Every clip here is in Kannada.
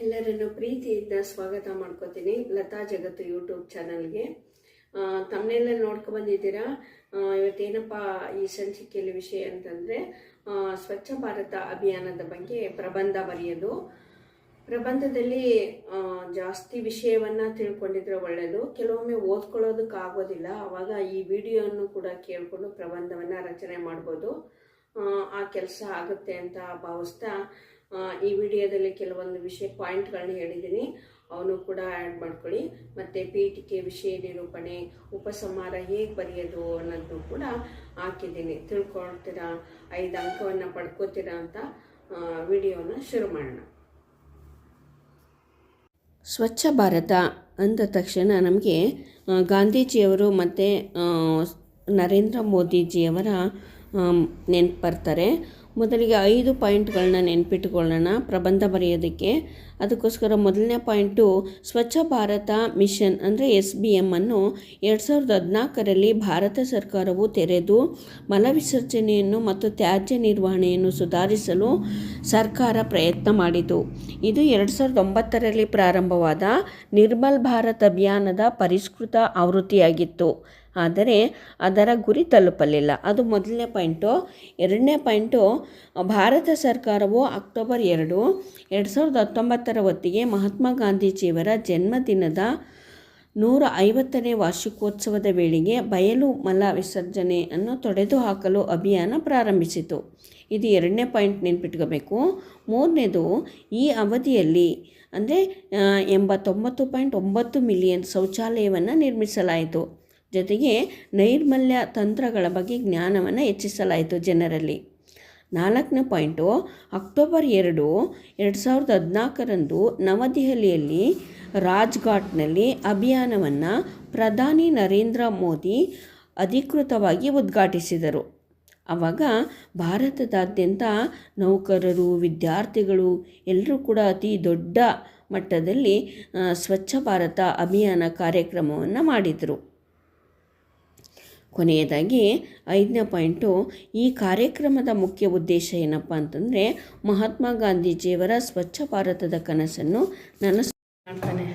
ಎಲ್ಲರನ್ನು ಪ್ರೀತಿಯಿಂದ ಸ್ವಾಗತ ಮಾಡ್ಕೋತೀನಿ ಲತಾ ಜಗತ್ತು ಯೂಟ್ಯೂಬ್ ಚಾನಲ್ಗೆ. ತಮ್ಮನೆಲ್ಲ ಬಂದಿದ್ದೀರಾ? ಇವತ್ತೇನಪ್ಪ ಈ ಸಂಚಿಕೆಯಲ್ಲಿ ವಿಷಯ ಅಂತಂದರೆ ಸ್ವಚ್ಛ ಭಾರತ ಅಭಿಯಾನದ ಬಗ್ಗೆ ಪ್ರಬಂಧ ಬರೆಯೋದು. ಪ್ರಬಂಧದಲ್ಲಿ ಜಾಸ್ತಿ ವಿಷಯವನ್ನು ತಿಳ್ಕೊಂಡಿದ್ರೆ ಒಳ್ಳೆಯದು ಕೆಲವೊಮ್ಮೆ ಓದ್ಕೊಳ್ಳೋದಕ್ಕಾಗೋದಿಲ್ಲ ಆವಾಗ ಈ ವಿಡಿಯೋವನ್ನು ಕೂಡ ಕೇಳಿಕೊಂಡು ಪ್ರಬಂಧವನ್ನು ರಚನೆ ಮಾಡ್ಬೋದು. ಆ, ಕೆಲಸ ಆಗುತ್ತೆ ಅಂತ ಭಾವಿಸ್ತಾ ಈ ವಿಡಿಯೋದಲ್ಲಿ ಕೆಲವೊಂದು ವಿಷಯ ಪಾಯಿಂಟ್ಗಳನ್ನ ಹೇಳಿದ್ದೀನಿ. ಅವನು ಕೂಡ ಆ್ಯಡ್ ಮಾಡ್ಕೊಳ್ಳಿ. ಮತ್ತು ಪೀಠಿಕೆ ವಿಷಯ ನಿರೂಪಣೆ, ಉಪಸಂಹಾರ ಹೇಗೆ ಬರೆಯೋದು ಅನ್ನೋದು ಕೂಡ ಹಾಕಿದ್ದೀನಿ. ತಿಳ್ಕೊಳ್ತೀರಾ? ಐದು ಅಂಕವನ್ನು ಪಡ್ಕೋತೀರಾ ಅಂತ ವಿಡಿಯೋನ ಶುರು ಮಾಡೋಣ. ಸ್ವಚ್ಛ ಭಾರತ ಅಂದ ತಕ್ಷಣ ನಮಗೆ ಗಾಂಧೀಜಿಯವರು ಮತ್ತು ನರೇಂದ್ರ ಮೋದಿಜಿಯವರ ನೆನಪು ಬರ್ತಾರೆ ಮೊದಲಿಗೆ ಐದು ಪಾಯಿಂಟ್ಗಳನ್ನ ನೆನ್ಪಿಟ್ಕೊಳ್ಳೋಣ, ಪ್ರಬಂಧ ಬರೆಯೋದಕ್ಕೆ. ಅದಕ್ಕೋಸ್ಕರ ಮೊದಲನೇ ಪಾಯಿಂಟು, ಸ್ವಚ್ಛ ಭಾರತ ಮಿಷನ್ ಅಂದರೆ ಎಸ್ ಬಿ ಎಮ್ಮನ್ನು ಎರಡು ಸಾವಿರದ ಹದಿನಾಲ್ಕರಲ್ಲಿ ಭಾರತ ಸರ್ಕಾರವು ತೆರೆದು ಮಲವಿಸರ್ಜನೆಯನ್ನು ಮತ್ತು ತ್ಯಾಜ್ಯ ನಿರ್ವಹಣೆಯನ್ನು ಸುಧಾರಿಸಲು ಸರ್ಕಾರ ಪ್ರಯತ್ನ ಮಾಡಿತು. ಇದು ಎರಡು ಸಾವಿರದ ಒಂಬತ್ತರಲ್ಲಿ ಪ್ರಾರಂಭವಾದ ನಿರ್ಮಲ್ ಭಾರತ್ ಅಭಿಯಾನದ ಪರಿಷ್ಕೃತ ಆವೃತ್ತಿಯಾಗಿತ್ತು. ಆದರೆ ಅದರ ಗುರಿ ತಲುಪಲಿಲ್ಲ. ಅದು ಮೊದಲನೇ ಪಾಯಿಂಟು. ಎರಡನೇ ಪಾಯಿಂಟು, ಭಾರತ ಸರ್ಕಾರವು ಅಕ್ಟೋಬರ್ ಎರಡು ಎರಡು ಸಾವಿರದ ಹತ್ತೊಂಬತ್ತರ ಹೊತ್ತಿಗೆ ಮಹಾತ್ಮ ಗಾಂಧೀಜಿಯವರ ಜನ್ಮದಿನದ ನೂರ ಐವತ್ತನೇ ವಾರ್ಷಿಕೋತ್ಸವದ ವೇಳೆಗೆ ಬಯಲು ಮಲ ವಿಸರ್ಜನೆಯನ್ನು ತೊಡೆದುಹಾಕಲು ಅಭಿಯಾನ ಪ್ರಾರಂಭಿಸಿತು. ಇದು ಎರಡನೇ ಪಾಯಿಂಟ್ ನೆನ್ಪಿಟ್ಕೋಬೇಕು. ಮೂರನೇದು, ಈ ಅವಧಿಯಲ್ಲಿ, ಅಂದರೆ ಎಂಬತ್ತೊಂಬತ್ತು ಪಾಯಿಂಟ್ ಒಂಬತ್ತು ಮಿಲಿಯನ್ ಶೌಚಾಲಯವನ್ನು ನಿರ್ಮಿಸಲಾಯಿತು. ಜೊತೆಗೆ ನೈರ್ಮಲ್ಯ ತಂತ್ರಗಳ ಬಗ್ಗೆ ಜ್ಞಾನವನ್ನು ಹೆಚ್ಚಿಸಲಾಯಿತು ಜನರಲ್ಲಿ. ನಾಲ್ಕನೇ ಪಾಯಿಂಟು, ಅಕ್ಟೋಬರ್ ಎರಡು ಎರಡು ಸಾವಿರದ ಹದಿನಾಲ್ಕರಂದು ನವದೆಹಲಿಯಲ್ಲಿ ರಾಜ್ಘಾಟ್ನಲ್ಲಿ ಅಭಿಯಾನವನ್ನು ಪ್ರಧಾನಿ ನರೇಂದ್ರ ಮೋದಿ ಅಧಿಕೃತವಾಗಿ ಉದ್ಘಾಟಿಸಿದರು. ಆವಾಗ ಭಾರತದಾದ್ಯಂತ ನೌಕರರು, ವಿದ್ಯಾರ್ಥಿಗಳು ಎಲ್ಲರೂ ಕೂಡ ಅತಿ ದೊಡ್ಡ ಮಟ್ಟದಲ್ಲಿ ಸ್ವಚ್ಛ ಭಾರತ ಅಭಿಯಾನ ಕಾರ್ಯಕ್ರಮವನ್ನು ಮಾಡಿದರು. ಕೊನೆಯದಾಗಿ ಐದನೇ ಪಾಯಿಂಟು, ಈ ಕಾರ್ಯಕ್ರಮದ ಮುಖ್ಯ ಉದ್ದೇಶ ಏನಪ್ಪ ಅಂತಂದರೆ ಮಹಾತ್ಮ ಗಾಂಧೀಜಿಯವರ ಸ್ವಚ್ಛ ಭಾರತದ ಕನಸನ್ನು ನಾನು ಮಾಡ್ತಾನೆ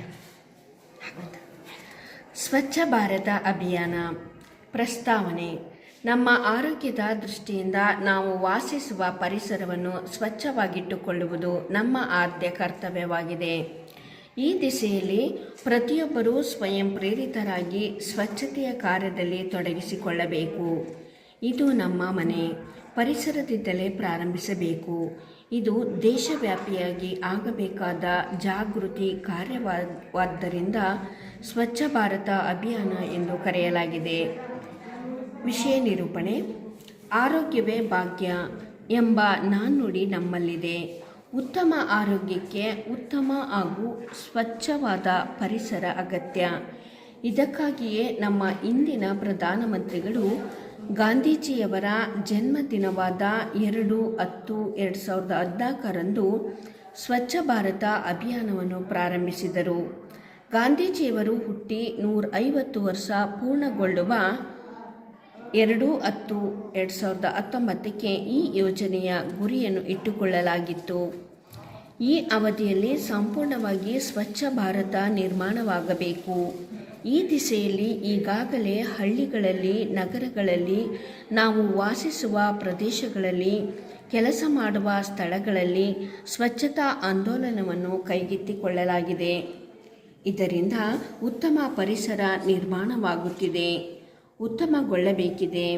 ಸ್ವಚ್ಛ ಭಾರತ ಅಭಿಯಾನ ಪ್ರಸ್ತಾವನೆ. ನಮ್ಮ ಆರೋಗ್ಯದ ದೃಷ್ಟಿಯಿಂದ ನಾವು ವಾಸಿಸುವ ಪರಿಸರವನ್ನು ಸ್ವಚ್ಛವಾಗಿಟ್ಟುಕೊಳ್ಳುವುದು ನಮ್ಮ ಆದ್ಯ ಕರ್ತವ್ಯವಾಗಿದೆ. ಈ ದಿಸೆಯಲ್ಲಿ ಪ್ರತಿಯೊಬ್ಬರೂ ಸ್ವಯಂ ಪ್ರೇರಿತರಾಗಿ ಸ್ವಚ್ಛತೆಯ ಕಾರ್ಯದಲ್ಲಿ ತೊಡಗಿಸಿಕೊಳ್ಳಬೇಕು. ಇದು ನಮ್ಮ ಮನೆ. ಪರಿಸರದಿಂದಲೇ ಪ್ರಾರಂಭಿಸಬೇಕು. ಇದು ದೇಶವ್ಯಾಪಿಯಾಗಿ ಆಗಬೇಕಾದ ಜಾಗೃತಿ ಕಾರ್ಯವಾದ್ದರಿಂದ ಸ್ವಚ್ಛ ಭಾರತ ಅಭಿಯಾನ ಎಂದು ಕರೆಯಲಾಗಿದೆ. ವಿಷಯ ನಿರೂಪಣೆ. ಆರೋಗ್ಯವೇ ಭಾಗ್ಯ ಎಂಬ ನಾಣ್ಣುಡಿ ನಮ್ಮಲ್ಲಿದೆ. ಉತ್ತಮ ಆರೋಗ್ಯಕ್ಕೆ ಉತ್ತಮ ಹಾಗೂ ಸ್ವಚ್ಛವಾದ ಪರಿಸರ ಅಗತ್ಯ. ಇದಕ್ಕಾಗಿಯೇ ನಮ್ಮ ಇಂದಿನ ಪ್ರಧಾನಮಂತ್ರಿಗಳು ಗಾಂಧೀಜಿಯವರ ಜನ್ಮದಿನವಾದ ಎರಡು ಹತ್ತು ಎರಡು ಸಾವಿರದ ಹದಿನಾಲ್ಕರಂದು ಸ್ವಚ್ಛ ಭಾರತ ಅಭಿಯಾನವನ್ನು ಪ್ರಾರಂಭಿಸಿದರು. ಗಾಂಧೀಜಿಯವರು ಹುಟ್ಟಿ ನೂರ ಐವತ್ತು ವರ್ಷ ಪೂರ್ಣಗೊಳ್ಳುವ ಎರಡು ಹತ್ತು ಎರಡು ಸಾವಿರದ ಹತ್ತೊಂಬತ್ತಕ್ಕೆ ಈ ಯೋಜನೆಯ ಗುರಿಯನ್ನು ಇಟ್ಟುಕೊಳ್ಳಲಾಗಿತ್ತು. ಈ ಅವಧಿಯಲ್ಲಿ ಸಂಪೂರ್ಣವಾಗಿ ಸ್ವಚ್ಛ ಭಾರತ ನಿರ್ಮಾಣವಾಗಬೇಕು. ಈ ದಿಸೆಯಲ್ಲಿ ಈಗಾಗಲೇ ಹಳ್ಳಿಗಳಲ್ಲಿ, ನಗರಗಳಲ್ಲಿ, ನಾವು ವಾಸಿಸುವ ಪ್ರದೇಶಗಳಲ್ಲಿ, ಕೆಲಸ ಮಾಡುವ ಸ್ಥಳಗಳಲ್ಲಿ ಸ್ವಚ್ಛತಾ ಆಂದೋಲನವನ್ನು ಕೈಗೆತ್ತಿಕೊಳ್ಳಲಾಗಿದೆ. ಇದರಿಂದ ಉತ್ತಮ ಪರಿಸರ ನಿರ್ಮಾಣವಾಗುತ್ತಿದೆ. ಉತ್ತಮಗೊಳ್ಳಬೇಕಿದೆ.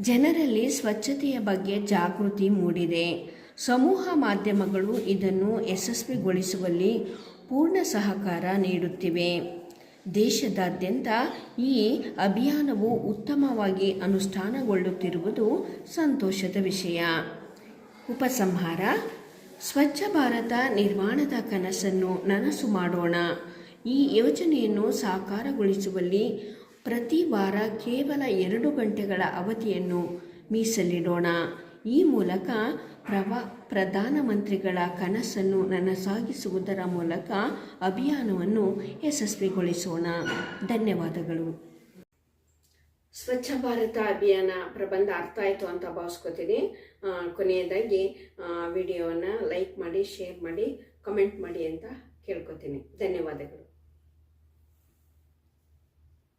ಜನರಲ್ಲಿ ಸ್ವಚ್ಛತೆಯ ಬಗ್ಗೆ ಜಾಗೃತಿ ಮೂಡಿದೆ. ಸಮೂಹ ಮಾಧ್ಯಮಗಳು ಇದನ್ನು ಯಶಸ್ವಿಗೊಳಿಸುವಲ್ಲಿ ಪೂರ್ಣ ಸಹಕಾರ ನೀಡುತ್ತಿವೆ. ದೇಶದಾದ್ಯಂತ ಈ ಅಭಿಯಾನವು ಉತ್ತಮವಾಗಿ ಅನುಷ್ಠಾನಗೊಳ್ಳುತ್ತಿರುವುದು ಸಂತೋಷದ ವಿಷಯ. ಉಪಸಂಹಾರ, ಸ್ವಚ್ಛ ಭಾರತ ನಿರ್ಮಾಣದ ಕನಸನ್ನು ನನಸು ಮಾಡೋಣ. ಈ ಯೋಜನೆಯನ್ನು ಸಾಕಾರಗೊಳಿಸುವಲ್ಲಿ ಪ್ರತಿ ವಾರ ಕೇವಲ ಎರಡು ಗಂಟೆಗಳ ಅವಧಿಯನ್ನು ಮೀಸಲಿಡೋಣ. ಈ ಮೂಲಕ ಪ್ರವ ಪ್ರಧಾನಮಂತ್ರಿಗಳ ಕನಸನ್ನು ನನಸಾಗಿಸುವುದರ ಮೂಲಕ ಅಭಿಯಾನವನ್ನು ಯಶಸ್ವಿಗೊಳಿಸೋಣ. ಧನ್ಯವಾದಗಳು. ಸ್ವಚ್ಛ ಭಾರತ ಅಭಿಯಾನ ಪ್ರಬಂಧ ಅರ್ಥ ಆಯಿತು ಅಂತ ಭಾವಿಸ್ಕೊತೀನಿ. ಕೊನೆಯದಾಗಿ ವಿಡಿಯೋವನ್ನು ಲೈಕ್ ಮಾಡಿ, ಶೇರ್ ಮಾಡಿ, ಕಮೆಂಟ್ ಮಾಡಿ ಅಂತ ಕೇಳ್ಕೊತೀನಿ. ಧನ್ಯವಾದಗಳು.